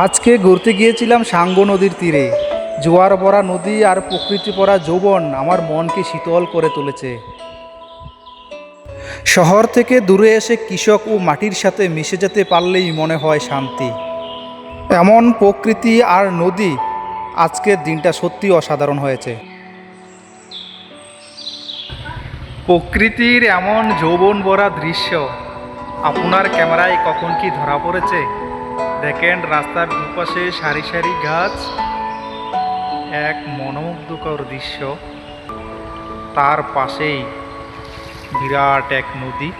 আজকে ঘুরতে গিয়েছিলাম সাঙ্গ নদীর তীরে। জোয়ার ভরা নদী আর প্রকৃতি পরা যৌবন আমার মনকে শীতল করে তুলেছে। শহর থেকে দূরে এসে কৃষক ও মাটির সাথে মিশে যেতে পারলেই মনে হয় শান্তি। এমন প্রকৃতি আর নদী আজকের দিনটা সত্যি অসাধারণ হয়েছে। প্রকৃতির এমন যৌবন ভরা দৃশ্য, আপনার ক্যামেরায় কখন কি ধরা পড়েছে? দেখেন, রাস্তার দুপাশে সারি সারি গাছ। এক মনোমুগ্ধকর দৃশ্য। তার পাশেই বিরাট এক নদী।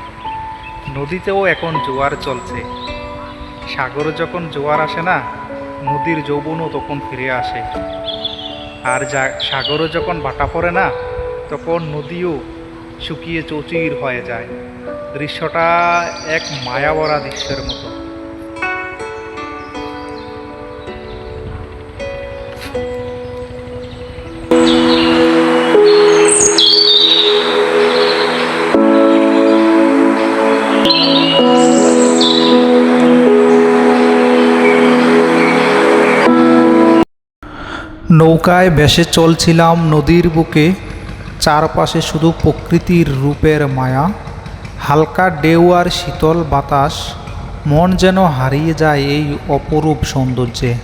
নদীতেও এখন জোয়ার চলছে। সাগরে যখন জোয়ার আসে না, নদীর যৌবনও তখন ফিরে আসে। আর যা, সাগরে যখন ভাটা পড়ে না, তখন নদীও শুকিয়ে চৌচির হয়ে যায়। দৃশ্যটা এক মায়াবরা দৃশ্যের মতো। নৌকায় ভেসে চলছিলাম নদীর বুকে। চারপাশে শুধু প্রকৃতির রূপের মায়া। হালকা ঢেউ আর শীতল বাতাস। মন যেন হারিয়ে যায় এই অপরূপ সৌন্দর্যে।